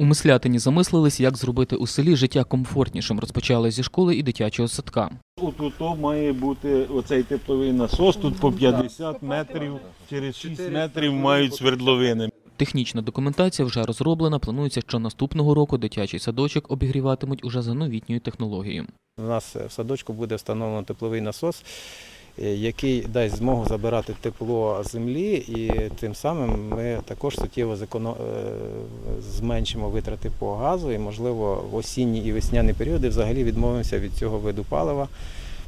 У Мислятині замислились, як зробити у селі життя комфортнішим. Розпочали зі школи і дитячого садка. Тут має бути оцей тепловий насос, тут по 50 метрів, через 6 метрів мають свердловини. Технічна документація вже розроблена. Планується, що наступного року дитячий садочок обігріватимуть уже за новітньою технологією. У нас в садочку буде встановлено тепловий насос, який дасть змогу забирати тепло землі, і тим самим ми також суттєво е, зменшимо витрати по газу і, можливо, в осінні і весняні періоди взагалі відмовимося від цього виду палива,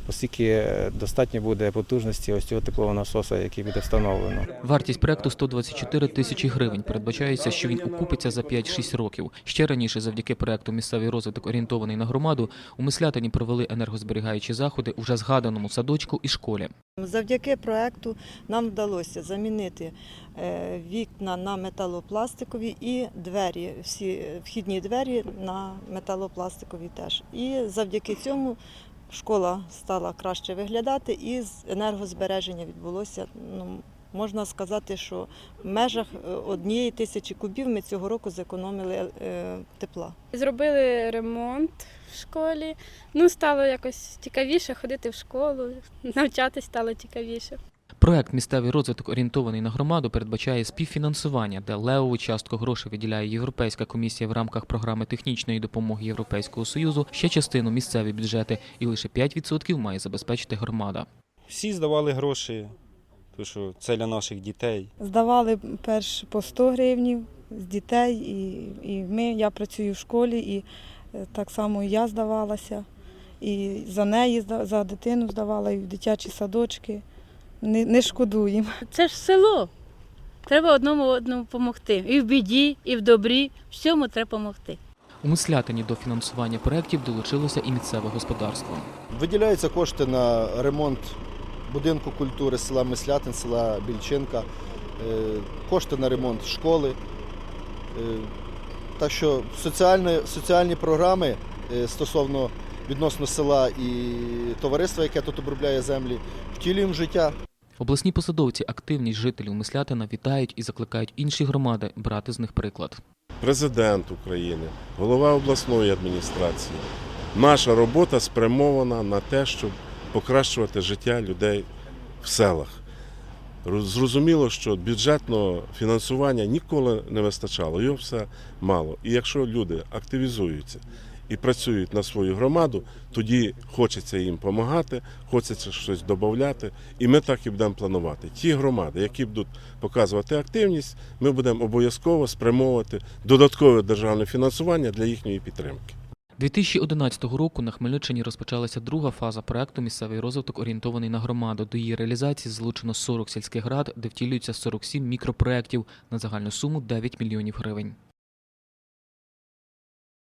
оскільки достатньо буде потужності ось цього теплового насоса, який буде встановлено. Вартість проекту 124 тисячі гривень. Передбачається, що він окупиться за 5-6 років. Ще раніше, завдяки проекту Місцевий розвиток орієнтований на громаду, у Мислятині провели енергозберігаючі заходи у вже згаданому садочку і школі. Завдяки проекту нам вдалося замінити е, вікна на металопластикові і двері, всі вхідні двері на металопластикові теж. І завдяки цьому школа стала краще виглядати, і енергозбереження відбулося. Ну, можна сказати, що в межах е, однієї тисячі кубів ми цього року зекономили е, тепла. Зробили ремонт в школі. Ну, стало якось цікавіше ходити в школу, навчатись стало цікавіше. Проект Місцевий розвиток орієнтований на громаду передбачає співфінансування, де левову частку грошей виділяє Європейська комісія в рамках програми технічної допомоги Європейського союзу. Ще частину місцеві бюджети, і лише 5% має забезпечити громада. Всі здавали гроші, тому що це для наших дітей. Здавали перш по 100 гривнів з дітей, і, і ми, я працюю в школі, і е, так само і я здавалася. І за неї, за дитину здавала, і в дитячі садочки. Не, не шкодуємо. Це ж село. Треба одному одному допомогти. І в біді, і в добрі. Всьому треба допомогти. У Мислятині до фінансування проєктів долучилося і місцеве господарство. Виділяються кошти на ремонт будинку культури села Мислятин, села Більчинка, е, кошти на ремонт школи. Е, Так що соціальні, соціальні програми е, стосовно відносно села і товариства, яке тут обробляє землі, втілюємо в життя. Обласні посадовці активність жителів Мислятина вітають і закликають інші громади брати з них приклад. президент України, голова обласної адміністрації. Наша робота спрямована на те, щоб покращувати життя людей в селах. Зрозуміло, що бюджетного фінансування ніколи не вистачало, його все мало. І якщо люди активізуються і працюють на свою громаду, тоді хочеться їм допомагати, хочеться щось додати, і ми так і будемо планувати. Ті громади, які будуть показувати активність, ми будемо обов'язково спрямовувати додаткове державне фінансування для їхньої підтримки. 2011 року на Хмельниччині розпочалася друга фаза проекту Місцевий розвиток орієнтований на громаду. До її реалізації залучено 40 сільських рад, де втілюються 47 мікропроєктів на загальну суму 9 мільйонів гривень.